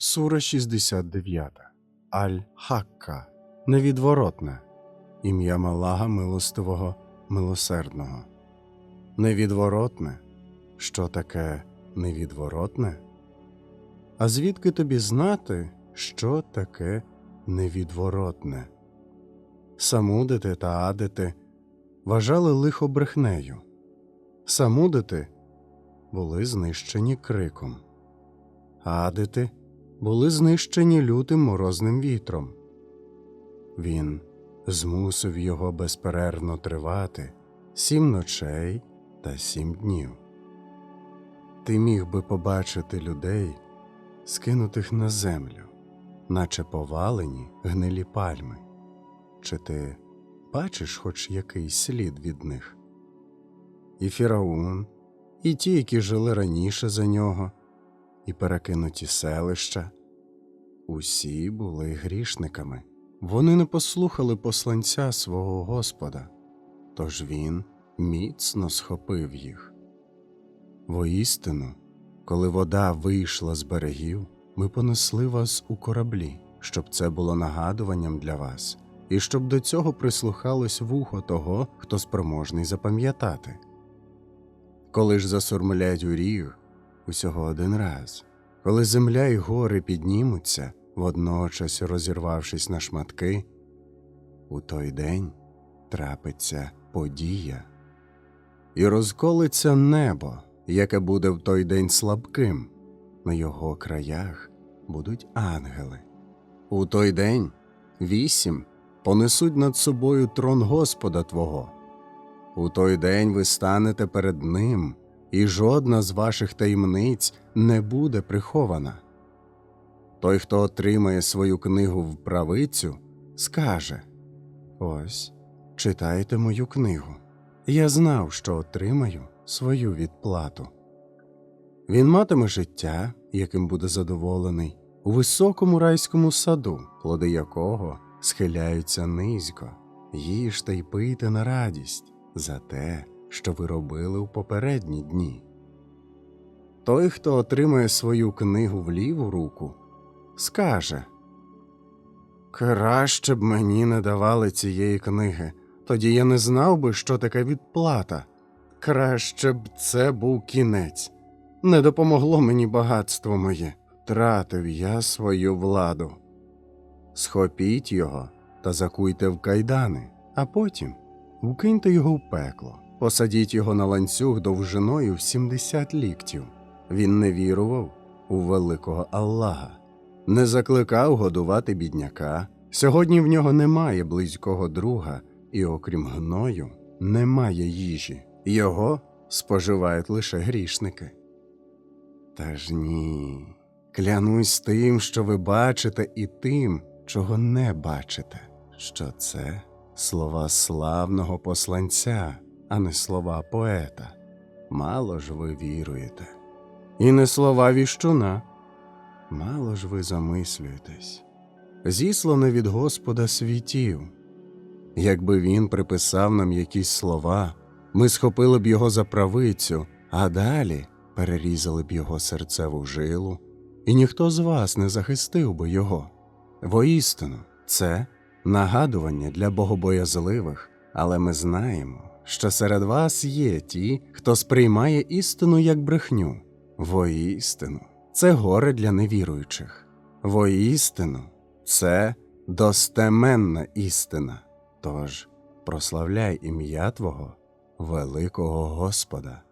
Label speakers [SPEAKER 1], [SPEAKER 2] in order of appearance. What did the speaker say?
[SPEAKER 1] Сура 69. Аль-Хакка. Невідворотне. Ім'я Малага Милостивого Милосердного. Невідворотне. Що таке невідворотне? А звідки тобі знати, що таке невідворотне? Самудити та адити вважали лихо брехнею. Самудити були знищені криком. Адити були знищені лютим морозним вітром. Він змусив його безперервно тривати сім ночей та сім днів. Ти міг би побачити людей, скинутих на землю, наче повалені гнилі пальми. Чи ти бачиш хоч якийсь слід від них? І Фіраун, і ті, які жили раніше за нього, і перекинуті селища. Усі були грішниками. Вони не послухали посланця свого Господа, тож він міцно схопив їх. Воістину, коли вода вийшла з берегів, ми понесли вас у кораблі, щоб це було нагадуванням для вас, і щоб до цього прислухалось вухо того, хто спроможний запам'ятати. Коли ж засурмлять у ріг, усього один раз, коли земля й гори піднімуться, водночас розірвавшись на шматки, у той день трапиться подія, і розколиться небо, яке буде в той день слабким, на його краях будуть ангели. У той день вісім понесуть над собою трон Господа Твого. У той день ви станете перед Ним, і жодна з ваших таємниць не буде прихована. Той, хто отримає свою книгу в правицю, скаже Ось, читайте мою книгу. Я знав, що отримаю свою відплату. Він матиме життя, яким буде задоволений, у високому райському саду, плоди якого схиляються низько, їжте й пийте на радість за те, що ви робили у попередні дні. Той, хто отримає свою книгу в ліву руку, скаже Краще б мені не давали цієї книги, тоді я не знав би, що таке відплата. Краще б це був кінець. Не допомогло мені багатство моє, втратив я свою владу. Схопіть його та закуйте в кайдани, а потім вкиньте його в пекло, посадіть його на ланцюг довжиною в 70 ліктів. Він не вірував у великого Аллаха, не закликав годувати бідняка. Сьогодні в нього немає близького друга, і окрім гною, немає їжі. Його споживають лише грішники. Та ж ні, клянусь тим, що ви бачите, і тим, чого не бачите, що це слова славного посланця, а не слова поета. Мало ж ви віруєте. І не слова віщуна. Мало ж ви замислюєтесь. Зіслане від Господа світів. Якби він приписав нам якісь слова, ми схопили б його за правицю, а далі перерізали б його серцеву жилу, і ніхто з вас не захистив би його. Воістину, це нагадування для богобоязливих, але ми знаємо, що серед вас є ті, хто сприймає істину як брехню. Воістину, це горе для невіруючих. Воістину, це достеменна істина. Тож прославляй ім'я Твого, великого Господа.